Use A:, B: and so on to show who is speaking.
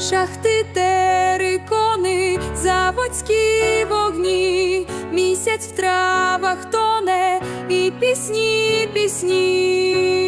A: шахти, кони, заводські вогні, місяць в травах тоне і пісні, пісні.